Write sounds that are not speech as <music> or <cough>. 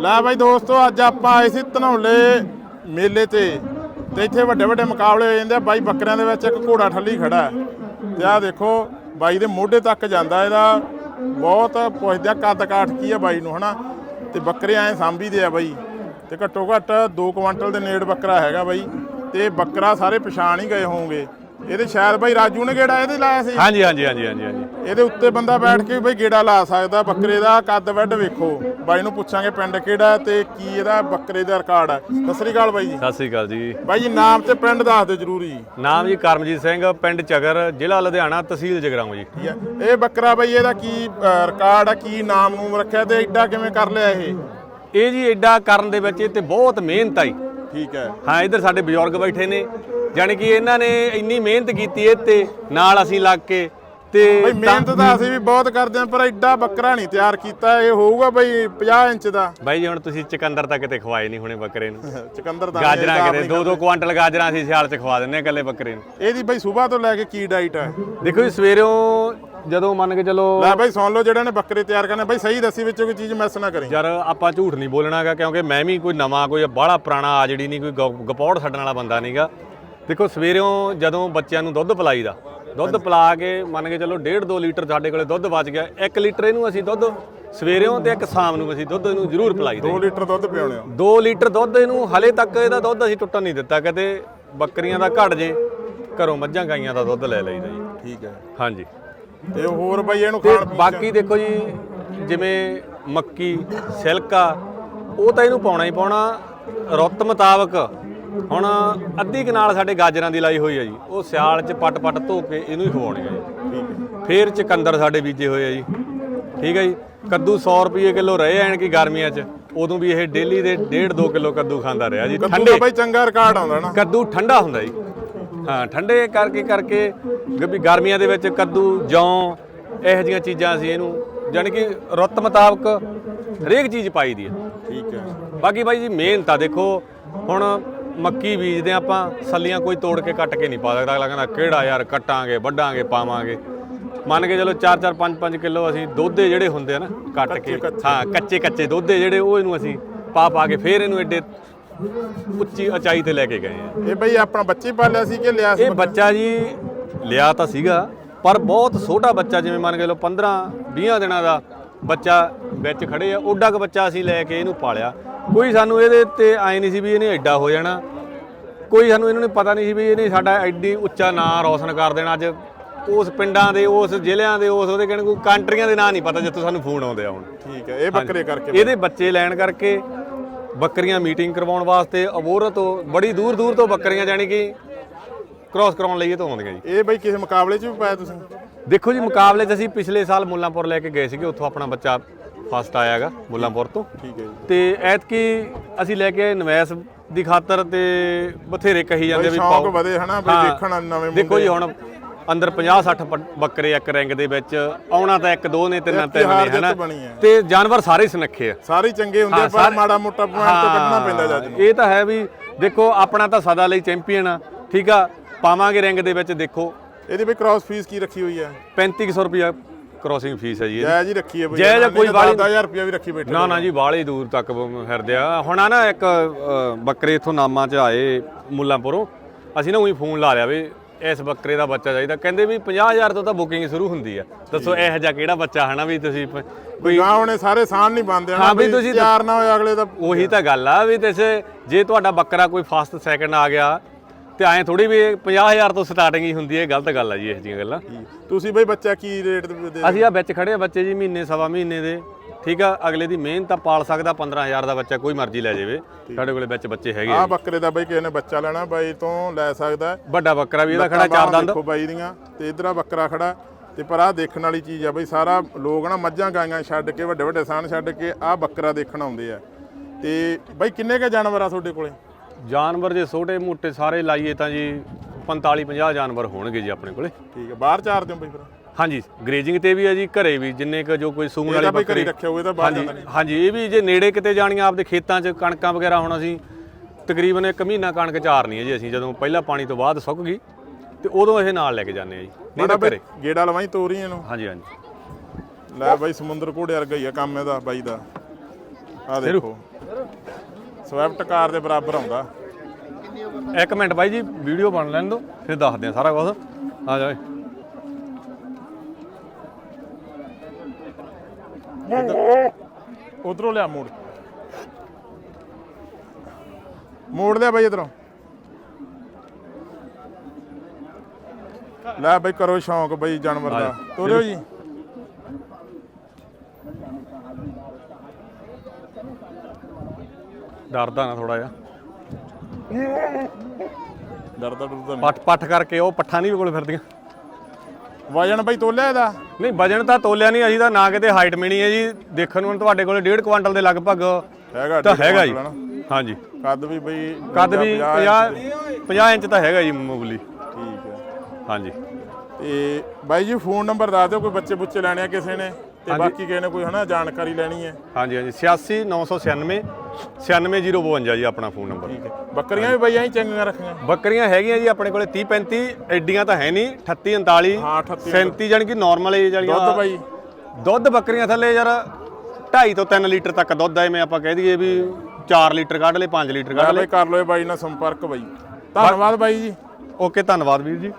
ਲੈ ਬਾਈ ਦੋਸਤੋ, ਅੱਜ ਆਪਾਂ ਆਏ ਸੀ ਧਨੌਲੇ ਮੇਲੇ ਤੇ ਤੇ ਇੱਥੇ ਵੱਡੇ ਵੱਡੇ ਮੁਕਾਬਲੇ ਹੋ ਜਾਂਦੇ ਆ। ਬਾਈ ਬੱਕਰਿਆਂ ਦੇ ਵਿੱਚ ਇੱਕ ਘੋੜਾ ਠੱਲੀ ਖੜਾ ਹੈ। ਤੇ ਆਹ ਦੇਖੋ, ਬਾਈ ਦੇ ਮੋਢੇ ਤੱਕ ਜਾਂਦਾ ਇਹਦਾ। ਬਹੁਤ ਪੁੱਛਦੇ ਆ, ਕੱਦ ਕਾਠ ਕੀ ਆ ਬਾਈ ਨੂੰ, ਹਨਾ? ਤੇ ਬੱਕਰੇ ਐ ਸਾਂਭੀਦੇ ਆ ਬਾਈ। ਤੇ ਘੱਟੋ ਘੱਟ 2 ਕੁਇੰਟਲ ਦੇ ਨੇੜ ਬੱਕਰਾ ਹੈਗਾ ਬਾਈ। ਤੇ ਬੱਕਰਾ ਸਾਰੇ ਪਛਾਣ ਹੀ ਗਏ ਹੋਵੋਗੇ ਇਹਦੇ ਸ਼ਾਇਦ ਬਾਈ ਰਾਜੂ ਨੇ ਗੇੜਾ ਇਹਦੇ ਲਾਇਆ ਸੀ। ਹਾਂਜੀ ਹਾਂਜੀ ਹਾਂਜੀ ਹਾਂਜੀ ਹਾਂਜੀ। ਇਹਦੇ ਉੱਤੇ ਬੰਦਾ ਬੈਠ ਕੇ ਬਈ ਗੇੜਾ ਲਾ ਸਕਦਾ ਬੱਕਰੇ ਦਾ ਕੱਦ ਵੱਡ ਵੇਖੋ। ਬਾਈ ਨੂੰ ਪੁੱਛਾਂਗੇ ਪਿੰਡ ਕਿਹੜਾ ਤੇ ਕੀ ਇਹਦਾ ਬੱਕਰੇ ਦਾ ਰਿਕਾਰਡ ਹੈ। ਸਤਿ ਸ੍ਰੀ ਅਕਾਲ ਬਾਈ ਜੀ। ਸਤਿ ਸ੍ਰੀ ਅਕਾਲ ਜੀ। ਬਾਈ ਜੀ ਨਾਮ ਤੇ ਪਿੰਡ ਦੱਸ ਦਿਓ ਜਰੂਰੀ। ਨਾਮ ਜੀ ਕਰਮਜੀਤ ਸਿੰਘ ਪਿੰਡ ਚਗਰ ਜ਼ਿਲ੍ਹਾ ਲੁਧਿਆਣਾ ਤਹਿਸੀਲ ਜਗਰਾਉਂ ਜੀ। ਠੀਕ ਹੈ। ਇਹ ਬੱਕਰਾ ਬਾਈ ਇਹਦਾ ਕੀ ਰਿਕਾਰਡ ਹੈ ਕੀ ਨਾਮ ਨੂੰ ਰੱਖਿਆ ਤੇ ਐਡਾ ਕਿਵੇਂ ਕਰ ਲਿਆ ਇਹ? ਇਹ ਜੀ ਐਡਾ ਕਰਨ ਦੇ ਵਿੱਚ ਇਹ ਤੇ ਬਹੁਤ ਮਿਹਨਤ ਆਈ ਠੀਕ ਹੈ। ਹਾਂ ਇੱਧਰ ਸਾਡੇ ਬਜ਼ੁਰਗ ਬੈਠੇ ਨੇ। ਜਾਣੀ ਕਿ ਇਹਨਾਂ ਨੇ ਇੰਨੀ ਮਿਹਨਤ ਕੀਤੀ ਇਹ ਤੇ ਨਾਲ ਅਸੀਂ ਲੱਗ ਕੇ ਤੇ ਬਈ ਮਿਹਨਤ ਤਾਂ ਅਸੀਂ ਵੀ ਬਹੁਤ ਕਰਦੇ ਹਾਂ ਪਰ ਐਡਾ ਬੱਕਰਾ ਨਹੀਂ ਤਿਆਰ ਕੀਤਾ। ਇਹ ਹੋਊਗਾ ਬਈ 50 ਇੰਚ ਦਾ। ਬਾਈ ਜੀ ਹੁਣ ਤੁਸੀਂ ਚਕੰਦਰ ਤਾਂ ਕਿਤੇ ਖਵਾਏ ਨਹੀਂ ਹੋਣੇ ਬੱਕਰੇ ਨੂੰ। <laughs> ਚਕੰਦਰ ਦਾ ਗਾਜਰਾਂ ਕਿਤੇ ਦੋ ਦੋ ਕੁਆਂਟਲ ਗਾਜਰਾਂ ਅਸੀਂ ਸਿਆਲ ਚ ਖਵਾ ਦਿੰਨੇ ਆ ਇਕੱਲੇ ਬੱਕਰੇ ਨੂੰ। ਇਹਦੀ ਬਈ ਸਵੇਰ ਤੋਂ ਲੈ ਕੇ ਕੀ ਡਾਈਟ ਹੈ? ਦੇਖੋ ਜੀ ਸਵੇਰੋਂ ਜਦੋਂ ਮੰਨ ਕੇ ਚਲੋ ਲੈ ਬਈ ਸੁਣ ਲਓ ਜਿਹੜੇ ਨੇ ਬੱਕਰੇ ਤਿਆਰ ਕਰਨੇ ਬਈ ਸਹੀ ਦੱਸੀ ਵਿੱਚੋਂ ਕੋਈ ਚੀਜ਼ ਮਿਸ ਨਾ ਕਰੀ। ਯਾਰ ਆਪਾਂ ਝੂਠ ਨਹੀਂ ਬੋਲਣਾਗਾ ਕਿਉਂਕਿ ਮੈਂ ਵੀ ਕੋਈ ਨਵਾਂ ਕੋਈ ਬਾਹਲਾ ਪੁਰਾਣਾ ਆ ਜਿਹੜੀ ਨਹੀਂ ਕੋਈ ਗਪੌੜ ਛੱਡਣ ਵਾਲਾ ਬੰਦਾ ਨਹੀਂਗਾ ਦੇਖੋ ਸਵੇਰੋਂ ਜਦੋਂ ਬੱਚਿਆਂ ਨੂੰ ਦੁੱਧ ਪਿਲਾਈਦਾ ਦੁੱਧ ਪਿਲਾ ਕੇ ਮੰਨ ਕੇ ਚੱਲੋ 1.5 2 ਲੀਟਰ ਸਾਡੇ ਕੋਲੇ ਦੁੱਧ ਬਚ ਗਿਆ 1 ਲੀਟਰ ਇਹਨੂੰ ਅਸੀਂ ਦੁੱਧ ਸਵੇਰੇੋਂ ਤੇ ਇੱਕ ਸ਼ਾਮ ਨੂੰ ਅਸੀਂ ਦੁੱਧ ਇਹਨੂੰ ਜ਼ਰੂਰ ਪਿਲਾਈਦਾ 2 ਲੀਟਰ ਦੁੱਧ ਪਿਆਉਣੇ ਆ। 2 ਲੀਟਰ ਦੁੱਧ ਇਹਨੂੰ ਹਲੇ ਤੱਕ ਇਹਦਾ ਦੁੱਧ ਅਸੀਂ ਟੁੱਟਣ ਨਹੀਂ ਦਿੱਤਾ ਕਦੇ ਬੱਕਰੀਆਂ ਦਾ ਘਟ ਜੇ ਘਰੋਂ ਮੱਝਾਂ ਗਾਈਆਂ ਦਾ ਦੁੱਧ ਲੈ ਲਈਦਾ ਜੀ। ਠੀਕ ਹੈ। ਹਾਂਜੀ। ਤੇ ਹੋਰ ਬਈ ਇਹਨੂੰ ਖਾਣ ਪੀਣ ਬਾਕੀ ਦੇਖੋ ਜੀ ਜਿਵੇਂ ਮੱਕੀ ਸਿਲਕਾ ਉਹ ਤਾਂ ਇਹਨੂੰ ਪਾਉਣਾ ਹੀ ਪਾਉਣਾ ਰੁੱਤ ਮੁਤਾਬਕ ਹੁਣ ਅੱਧੀ ਕਨਾਲ ਸਾਡੇ ਗਾਜਰਾਂ ਦੀ ਲਾਈ ਹੋਈ ਹੈ ਜੀ। ਉਹ ਸਿਆਲ 'ਚ ਪੱਟ-ਪੱਟ ਧੋ ਕੇ ਇਹਨੂੰ ਹੀ ਖਵਾਉਣੀ ਹੈ ਜੀ। ਠੀਕ ਹੈ ਫੇਰ ਚਕੰਦਰ ਸਾਡੇ ਬੀਜੇ ਹੋਏ ਆ ਜੀ। ਠੀਕ ਹੈ ਜੀ। ਕੱਦੂ 100 ਰੁਪਏ ਕਿਲੋ ਰਹੇ ਐਣ ਕਿ ਗਰਮੀਆਂ 'ਚ। ਉਦੋਂ ਵੀ ਇਹ ਡੇਲੀ ਦੇ 1.5 2 ਕਿਲੋ ਕੱਦੂ ਖਾਂਦਾ ਰਿਹਾ ਜੀ। ਠੰਡੇ। ਬਈ ਚੰਗਾ ਰਿਕਾਰਡ ਆਉਂਦਾ ਨਾ। ਕੱਦੂ ਠੰਡਾ ਹੁੰਦਾ ਜੀ। ਹਾਂ ਠੰਡੇ ਕਰਕੇ ਕਰਕੇ ਵੀ ਗਰਮੀਆਂ ਦੇ ਵਿੱਚ ਕੱਦੂ ਜੌਂ ਇਹੋ ਜਿਹੀਆਂ ਚੀਜ਼ਾਂ ਸੀ ਇਹਨੂੰ ਜਾਣੀ ਕਿ ਰੁੱਤ ਮੁਤਾਬਕ ਹਰੇਕ ਚੀਜ਼ ਪਾਈ ਦੀ ਹੈ ਠੀਕ ਹੈ। ਬਾਕੀ ਬਾਈ ਜੀ ਮਿਹਨਤ ਆ ਦੇਖੋ। ਹੁਣ ਮੱਕੀ ਬੀਜਦੇ ਆਪਾਂ ਸੱਲੀਆਂ ਕੋਈ ਤੋੜ ਕੇ ਕੱਟ ਕੇ ਨਹੀਂ ਪਾ ਸਕਦਾ। ਅਗਲਾ ਕਹਿੰਦਾ ਕਿਹੜਾ ਯਾਰ ਕੱਟਾਂਗੇ ਵੱਢਾਂਗੇ ਪਾਵਾਂਗੇ। ਮੰਨ ਕੇ ਚਲੋ 4-4 5-5 ਕਿਲੋ ਅਸੀਂ ਦੋਧੇ ਜਿਹੜੇ ਹੁੰਦੇ ਆ ਨਾ ਕੱਟ ਕੇ। ਹਾਂ ਕੱਚੇ ਕੱਚੇ ਦੋਧੇ ਜਿਹੜੇ ਉਹ ਇਹਨੂੰ ਅਸੀਂ ਪਾ ਪਾ ਕੇ ਫੇਰ ਇਹਨੂੰ ਐਡੇ ਉੱਚੀ ਉਚਾਈ ਤੇ ਲੈ ਕੇ ਗਏ ਆ। ਇਹ ਬਈ ਆਪਣਾ ਬੱਚੇ ਪਾਲਿਆ ਸੀ ਕਿ ਲਿਆ ਸੀ ਇਹ ਬੱਚਾ ਜੀ ਲਿਆ ਤਾਂ ਸੀਗਾ ਪਰ ਬਹੁਤ ਛੋਟਾ ਬੱਚਾ ਜਿਵੇਂ ਮੰਨ ਕੇ ਲਓ 15 20 ਦਿਨਾਂ ਦਾ ਬੱਚਾ ਵਿੱਚ ਖੜੇ ਆ ਓਡਾ ਕੁ ਬੱਚਾ ਅਸੀਂ ਲੈ ਕੇ ਇਹਨੂੰ ਪਾਲਿਆ। ਕੋਈ ਸਾਨੂੰ ਇਹਦੇ ਤੇ ਆਏ ਨਹੀਂ ਸੀ ਵੀ ਇਹਨੇ ਐਡਾ ਹੋ ਜਾਣਾ। ਕੋਈ ਸਾਨੂੰ ਇਹਨਾਂ ਨੂੰ ਪਤਾ ਨਹੀਂ ਸੀ ਵੀ ਇਹਨੇ ਸਾਡਾ ਐਡੀ ਉੱਚਾ ਨਾਂ ਰੌਸ਼ਨ ਕਰ ਦੇਣਾ ਅੱਜ। ਉਸ ਪਿੰਡਾਂ ਦੇ ਉਸ ਜ਼ਿਲ੍ਹਿਆਂ ਦੇ ਉਸ ਉਹਦੇ ਕਹਿੰਦੇ ਕੋਈ ਕੰਟਰੀਆਂ ਦੇ ਨਾਂ ਨਹੀਂ ਪਤਾ ਜਿੱਥੋਂ ਸਾਨੂੰ ਫੋਨ ਆਉਂਦੇ ਆ ਹੁਣ। ਠੀਕ ਹੈ ਇਹ ਬੱਕਰੇ ਕਰਕੇ ਇਹਦੇ ਬੱਚੇ ਲੈਣ ਕਰਕੇ ਬੱਕਰੀਆਂ ਮੀਟਿੰਗ ਕਰਵਾਉਣ ਵਾਸਤੇ ਅਬੋਹਰ ਤੋਂ ਬੜੀ ਦੂਰ ਦੂਰ ਤੋਂ ਬੱਕਰੀਆਂ ਜਾਣੀ ਕਿ ਕ੍ਰਾਸ ਕਰਾਉਣ ਲਈ ਇਹ ਤੋਂ ਆਉਂਦੀਆਂ ਜੀ। ਇਹ ਬਈ ਕਿਸੇ ਮੁਕਾਬਲੇ 'ਚ ਵੀ ਪਾਇਆ ਤੁਸੀਂ? ਦੇਖੋ ਜੀ ਮੁਕਾਬਲੇ 'ਚ ਅਸੀਂ ਪਿਛਲੇ ਸਾਲ ਮੁੱਲਾਂਪੁਰ ਲੈ ਕੇ ਗਏ ਸੀਗੇ ਉੱਥੋਂ ਆਪਣਾ ਬੱਚਾ ਫਸਟ ਆਇਆਗਾ ਮੁੱਲਾਂਪੁਰ ਤੋਂ। ਠੀਕ ਹੈ ਜੀ। ਤੇ ਐਤਕੀ ਅਸੀਂ ਲੈ ਕੇ ਆਏ ਨਵੈਸ ਦੀ ਖਾਤਰ ਤੇ ਬਥੇਰੇ ਕਹੀ ਜਾਂਦੇ ਵੀ ਸ਼ੌਂਕ ਵਧੇ ਹਨਾ ਬਈ ਹਾਂ। ਦੇਖਣ ਨਵੇਂ ਦੇਖੋ ਜੀ ਹੁਣ ਅੰਦਰ 50 60 ਬੱਕਰੇ ਇੱਕ ਰਿੰਗ ਦੇ ਵਿੱਚ ਆਉਣਾ ਤਾਂ ਇੱਕ ਦੋ ਨੇ ਤਿੰਨ ਤਿੰਨ ਨੇ ਜਿੱਤ ਹਨਾ। ਬਣੀ ਹੈ। ਤੇ ਜਾਨਵਰ ਸਾਰੇ ਸੁਨੱਖੇ ਆ। ਸਾਰੇ ਚੰਗੇ ਹੁੰਦੇ ਆ, ਪਰ ਸਾਰੇ- ਮਾੜਾ ਮੋਟਾ ਪੁਆਇੰਟ ਤੋਂ ਕੱਢਣਾ ਪੈਂਦਾ ਜੱਜ ਨੂੰ। ਇਹ ਤਾਂ ਹੈ ਵੀ ਦੇਖੋ ਆਪਣਾ ਤਾਂ ਸਦਾ ਲਈ ਚੈਂਪੀਅਨ ਆ ਠੀਕ ਆ। ਪਾਵਾਂਗੇ ਰਿੰਗ ਦੇ ਵਿੱਚ ਦੇਖੋ। ਇਹਦੀ ਬਈ ਕ੍ਰਾਸ ਫੀਸ ਕੀ ਰੱਖੀ ਹੋਈ ਹੈ? 3500 ਰੁਪਿਆ ਕ੍ਰੋਸਿੰਗ ਫੀਸ ਹੈ ਜੀ ਇਹਦੀ। ਜਾਇਜ਼ ਹੀ ਰੱਖੀ ਹੈ ਬਈ। ਜਾਇਜ਼ ਕੋਈ ਬਾਹਲੀ- 10000 ਰੁਪਏ ਵੀ ਰੱਖੀ ਬੈਠੇ ਨਾ ਨਾ। ਜੀ ਬਾਹਲੇ ਦੂਰ ਤੱਕ ਫਿਰਦੇ ਆ। ਹੁਣ ਆ ਨਾ ਇੱਕ ਅ, ਬੱਕਰੇ ਇਥੋਂ ਨਾਮਾਂ 'ਚ ਆਏ ਮੁੱਲਾਂਪੁਰੋਂ। ਅਸੀਂ ਨਾ ਉਹੀ ਫੋਨ ਲਾ ਲਿਆ ਵੀ ਇਸ ਬੱਕਰੇ ਦਾ ਬੱਚਾ ਚਾਹੀਦਾ। ਕਹਿੰਦੇ ਵੀ 50000 ਤੋਂ ਤਾਂ ਬੁਕਿੰਗ ਸ਼ੁਰੂ ਹੁੰਦੀ ਆ। ਦੱਸੋ ਇਹੋ ਜਿਹਾ ਕਿਹੜਾ ਬੱਚਾ ਹਨਾ ਵੀ ਤੁਸੀਂ ਪ- ਕੋਈ ਗਾਂ ਉਹਨੇ ਸਾਰੇ ਸਾਨ ਨਹੀਂ ਬੰਦੇ ਹਾਂ ਬਈ ਤੁਸੀਂ- ਤਿਆਰ ਨਾ ਹੋਏ ਅਗਲੇ ਦਾ। ਉਹੀ ਤਾਂ ਗੱਲ ਆ ਵੀ ਤੇ ਜੇ ਤੁਹਾਡਾ ਬੱਕਰਾ ਕੋਈ ਫਸਟ ਸੈਕਿੰਡ ਆ ਗਿਆ ਤੇ ਐਂ ਥੋੜੀ ਵੀ 50000 ਤੋਂ ਸਟਾਰਟਿੰਗ ਹੀ ਹੁੰਦੀ ਹੈ ਗਲਤ ਗੱਲ ਆ ਜੀ ਇਹ ਜਿਹੀਆਂ ਗੱਲਾਂ। ਤੁਸੀਂ ਬਈ ਬੱਚਾ ਕੀ ਰੇਟ ਦੇ ਅਸੀਂ ਆ ਵਿੱਚ ਖੜੇ ਆ ਬੱਚੇ ਜੀ ਮਹੀਨੇ ਸਵਾ ਮਹੀਨੇ ਦੇ। ਠੀਕ ਆ ਅਗਲੇ ਦੀ ਮਿਹਨਤ ਆ ਪਾਲ ਸਕਦਾ 15000 ਦਾ ਬੱਚਾ ਕੋਈ ਮਰਜ਼ੀ ਲੈ ਜਾਵੇ। ਸਾਡੇ ਕੋਲੇ ਵਿੱਚ ਬੱਚੇ ਹੈਗੇ ਆ। ਬੱਕਰੇ ਦਾ ਬਈ ਕਿਸੇ ਨੇ ਬੱਚਾ ਲੈਣਾ ਬਾਈ ਤੋਂ ਲੈ ਸਕਦਾ। ਵੱਡਾ ਬੱਕਰਾ ਵੀ ਇਹਦਾ ਖੜਾ ਚਾਰ ਦੰਦ। ਦੇਖੋ ਬਾਈ ਦੀਆਂ ਤੇ ਇਧਰ ਆ ਬੱਕਰਾ ਖੜਾ। ਤੇ ਪਰ ਆ ਦੇਖਣ ਵਾਲੀ ਚੀਜ਼ ਆ ਬਈ ਸਾਰਾ ਲੋਕ ਨਾ ਮੱਝਾਂ ਗਾਈਆਂ ਛੱਡ ਕੇ ਵੱਡੇ ਵੱਡੇ ਸਾਨ ਛੱਡ ਕੇ ਆ ਬੱਕਰਾ ਦੇਖਣ ਆਉਂਦੇ ਆ। ਤੇ ਬਾਈ ਕਿੰਨੇ ਕੇ ਜਾਨਵਰ ਆ ਤੁਹਾਡੇ ਕੋਲੇ? ਜਾਨਵਰ ਜੇ ਛੋਟੇ ਮੋਟੇ ਸਾਰੇ ਲਾਈਏ ਤਾਂ ਜੀ 45 50 ਜਾਨਵਰ ਹੋਣਗੇ ਜੀ ਆਪਣੇ ਕੋਲੇ। ਠੀਕ ਹੈ ਬਾਹਰ ਚਾਰ ਦਿਓ ਬਈ ਫਿਰ। ਹਾਂਜੀ ਗਰੇਜਿੰਗ ਤੇ ਵੀ ਹੈ ਜੀ ਘਰੇ ਵੀ ਜਿੰਨੇ ਕ ਜੋ ਕੋਈ ਸੂਣ ਵਾਲੀ ਤਾਂ ਬਈ ਘਰੇ ਬੱਕਰੀ ਰੱਖਿਆ ਹੋਵੇ ਤਾਂ ਬਾਹਰ ਹਾਂਜੀ ਜਾਂਦਾ ਨਹੀਂ। ਹਾਂਜੀ ਇਹ ਵੀ ਜੇ ਨੇੜੇ ਕਿਤੇ ਜਾਣੀਆਂ ਆਪਦੇ ਖੇਤਾਂ 'ਚ ਕਣਕਾਂ ਵਗੈਰਾ ਹੁਣ ਅਸੀਂ ਤਕਰੀਬਨ ਇੱਕ ਮਹੀਨਾ ਕਣਕ ਚਾਰਨੀ ਹੈ ਜੀ ਅਸੀਂ ਜਦੋਂ ਪਹਿਲਾ ਪਾਣੀ ਤੋਂ ਬਾਅਦ ਸੁੱਕ ਗਈ ਤੇ ਉਦੋਂ ਇਹ ਨਾਲ ਲੈ ਕੇ ਜਾਂਦੇ ਆ ਜੀ। ਨਹੀਂ ਮਾੜਾ ਤਾਂ ਬਈ ਘਰੇ। ਗੇੜਾ ਲਵਾਈ ਤੋਰੀ ਇਹਨੂੰ। ਹਾਂਜੀ ਹਾਂਜੀ। ਲੈ ਬਾਈ ਸਮੁੰਦਰ ਘੋੜੇ ਵਰਗਾ ਹੀ ਆ ਕੰਮ ਇਹਦਾ ਬਾਈ ਦਾ। ਆ ਦੇਖੋ। ਸਵਿਫਟ ਕਾਰ ਦੇ ਬਰਾਬਰ ਆਉਂਦਾ। ਇੱਕ ਮਿੰਟ ਬਾਈ ਜੀ ਵੀਡੀਓ ਬਣ ਲੈਣ ਦਿਓ ਫਿਰ ਦੱਸਦੇ ਆ ਸਾਰਾ ਕੁਝ ਆ ਜਾ। ਓਏ। ਉਧਰੋਂ ਲਿਆ ਮੋੜ। ਮੋੜ ਲਿਆ ਬਾਈ ਇਧਰੋਂ। ਲੈ ਬਾਈ ਕਰੋ ਸ਼ੌਂਕ ਬਾਈ ਜਾਨਵਰ ਦਾ। ਤੋਰਿਓ ਜੀ। ਡਰਦਾ ਨਾ ਥੋੜਾ ਜਿਹਾ। ਡਰਦਾ ਡਰਦਾ ਨਹੀਂ ਪੱਟ ਪੱਟ ਕਰਕੇ ਉਹ ਪੱਠਾ ਨਹੀਂ ਕੋਲ ਫਿਰਦੀਆਂ। ਵਜਨ ਬਾਈ ਤੋਲਿਆ ਇਹਦਾ? ਨਹੀਂ ਵਜਨ ਤਾਂ ਤੋਲਿਆ ਨਹੀਂ ਅਸੀਂ ਤਾਂ ਨਾ ਕਿਤੇ ਹਾਈਟ ਮਿਣੀ ਹੈ ਜੀ। ਦੇਖਣ ਨੂੰ ਤੁਹਾਡੇ ਕੋਲੇ 1.5 ਕੁਆਂਟਲ ਦੇ ਲਗਭਗ ਹੈਗਾ ਤਾਂ ਹੈਗਾ ਜੀ। ਹਾਂਜੀ। ਕੱਦ ਵੀ ਬਈ ਕੱਦ ਵੀ 50 50 50 ਇੰਚ ਤਾਂ ਹੈਗਾ ਜੀ ਮਾਮੂਲੀ ਠੀਕ ਹੈ। ਹਾਂਜੀ। ਤੇ ਬਾਈ ਜੀ ਫੋਨ ਨੰਬਰ ਦੱਸ ਦਿਓ ਕੋਈ ਬੱਚੇ ਬੁੱਚੇ ਲੈਣੇ ਆ ਕਿਸੇ ਨੇ? ਤੇ। ਬਾਕੀ ਕਿਸੇ ਨੇ ਕੋਈ ਹਨਾ ਜਾਣਕਾਰੀ ਲੈਣੀ ਹੈ। ਹਾਂਜੀ ਹਾਂਜੀ। 86 996 96052 ਜੀ ਆਪਣਾ ਫੋਨ ਨੰਬਰ। ਠੀਕ ਹੈ। ਬੱਕਰੀਆਂ ਵੀ ਬਈ ਐਂ ਚੰਗੀਆਂ ਰੱਖੀਆਂ। ਬੱਕਰੀਆਂ ਹੈਗੀਆਂ ਜੀ ਆਪਣੇ ਕੋਲੇ 30 35 ਐਡੀਆਂ ਤਾਂ ਹੈ ਨਹੀਂ 38 39 ਹਾਂ 38 37 ਜਾਣੀ ਕਿ ਨਾਰਮਲ ਏਜ ਵਾਲੀਆਂ ਦੁੱਧ ਬਾਈ। ਦੁੱਧ ਬੱਕਰੀਆਂ ਥੱਲੇ ਯਾਰ 2.5 ਤੋਂ 3 ਲੀਟਰ ਤੱਕ ਦੁੱਧ ਐਵੇਂ ਆਪਾਂ ਕਹਿ ਦਈਏ ਵੀ 4 ਲੀਟਰ ਕੱਢ ਲਏ 5 ਲੀਟਰ ਲੈ ਕੱਢ ਬਾਈ ਕਰ ਲਓ ਬਾਈ ਨਾਲ ਸੰਪਰਕ ਬਾਈ। ਧੰਨਵਾਦ ਬਾਈ ਜੀ। ਓਕੇ ਧੰਨਵਾਦ ਵੀਰ ਜੀ।